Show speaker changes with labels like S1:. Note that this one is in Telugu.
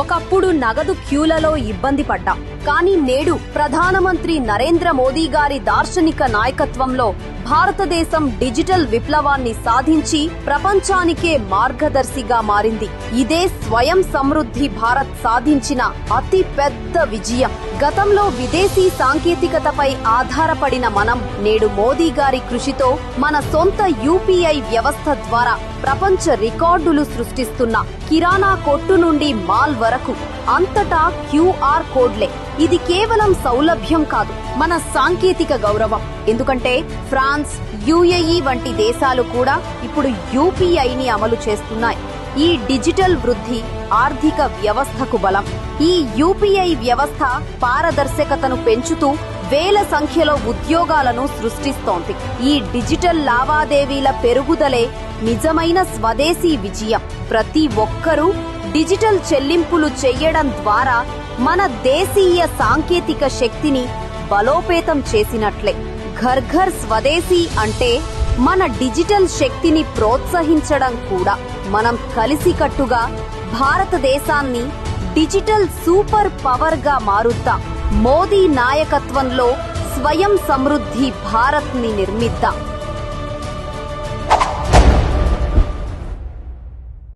S1: ఒకప్పుడు నగదు క్యూలలో ఇబ్బంది పడ్డాం. కానీ నేడు ప్రధానమంత్రి నరేంద్ర మోదీ గారి దార్శనిక నాయకత్వంలో భారతదేశం డిజిటల్ విప్లవాన్ని సాధించి ప్రపంచానికే మార్గదర్శిగా మారింది. ఇదే స్వయం సమృద్ధి భారత్ సాధించిన అతి పెద్ద విజయం. గతంలో విదేశీ సాంకేతికతపై ఆధారపడిన మనం నేడు మోదీ గారి కృషితో మన సొంత యూపీఐ వ్యవస్థ ద్వారా ప్రపంచ రికార్డులు సృష్టిస్తున్న కిరాణా కొట్టు నుండి మాల్ వరకు అంతటా క్యూఆర్ కోడ్లే ఇది కేవలం సౌలభ్యం కాదు మన సాంకేతిక గౌరవం. ఎందుకంటే ఫ్రాన్స్ యుఏఈ వంటి దేశాలు కూడా ఇప్పుడు యూపీఐని అమలు చేస్తున్నాయి. ఈ డిజిటల్ వృద్ధి ఆర్థిక వ్యవస్థకు బలం. ఈ యూపీఐ వ్యవస్థ పారదర్శకతను పెంచుతూ వేల సంఖ్యలో ఉద్యోగాలను సృష్టిస్తోంది. ఈ డిజిటల్ లావాదేవీల పెరుగుదలే నిజమైన స్వదేశీ విజయం. ప్రతి ఒక్కరూ డిజిటల్ చెల్లింపులు చెయ్యడం ద్వారా మన దేశీయ సాంకేతిక శక్తిని బలోపేతం చేసినట్లే. ఘర్ ఘర్ స్వదేశీ అంటే మన డిజిటల్ శక్తిని ప్రోత్సహించడం కూడా. మనం కలిసికట్టుగా భారతదేశాన్ని డిజిటల్ సూపర్ పవర్గా మారుద్దాం. మోదీ నాయకత్వంలో స్వయం సమృద్ధి భారత్ని నిర్మిద్దాం.